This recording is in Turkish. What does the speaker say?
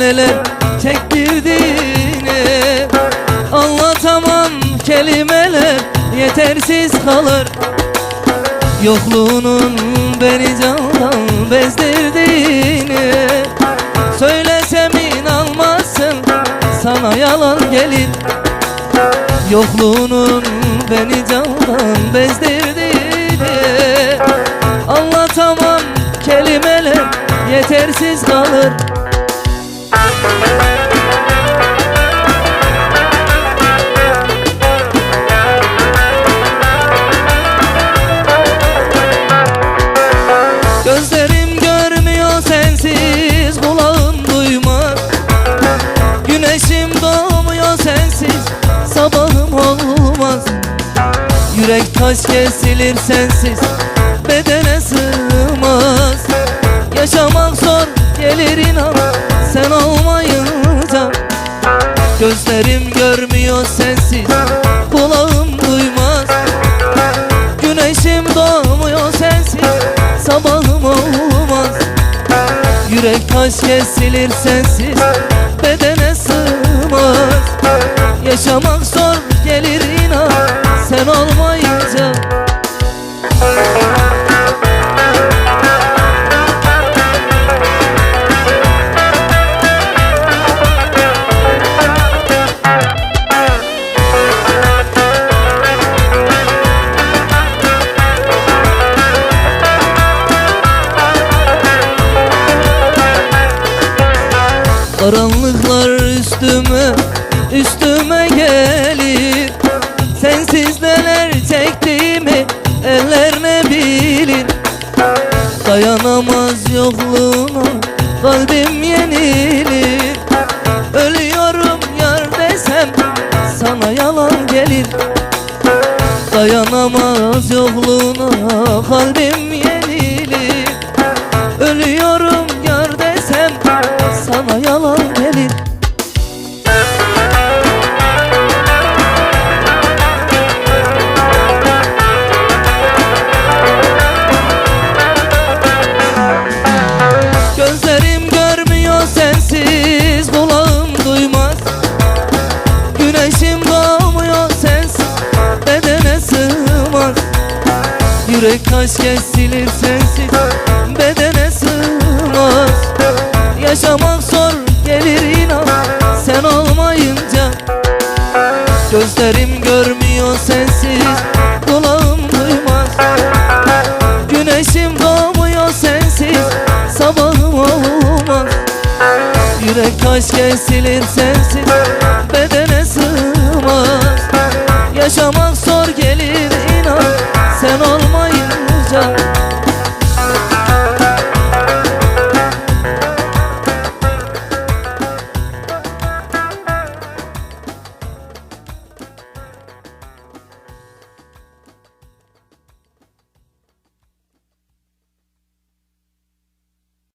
neler çektirdiğini Anlatamam. Kelimeler yetersiz kalır. Yokluğunun beni candan bezdirdiğini Söylesem inanmazsın sana yalan gelir. Yokluğunun beni candan bezdirdiğini Anlatamam. Kelimeler yetersiz kalır. Gözlerim görmüyor sensiz Kulağım duymaz Güneşim doğmuyor sensiz Sabahım olmaz. Yürek taş kesilir sensiz Yaşamak zor gelir inan. Sen olmayınca Gözlerim görmüyor sensiz Kulağım duymaz. Güneşim doğmuyor sensiz Sabahım olmaz. Yürek taş kesilir sensiz Bedene sığmaz. Yaşamak zor Karanlıklar üstüme, üstüme gelir. Sensiz neler çektiğimi eller ne bilir. Dayanamaz yokluğuna kalbim yenilir. Ölüyorum yar desem sana yalan gelir. Dayanamaz yokluğuna kalbim yenilir. Ölüyorum Yürek taş kesilir sensiz Bedene sığmaz. Yaşamak zor gelir inan Sen olmayınca. Gözlerim görmüyor sensiz Kulağım duymaz. Güneşim doğmuyor sensiz Sabahım olmaz. Yürek taş kesilir sensiz Bedene sığmaz. Yaşamak zor gelir inan Sen olmayınca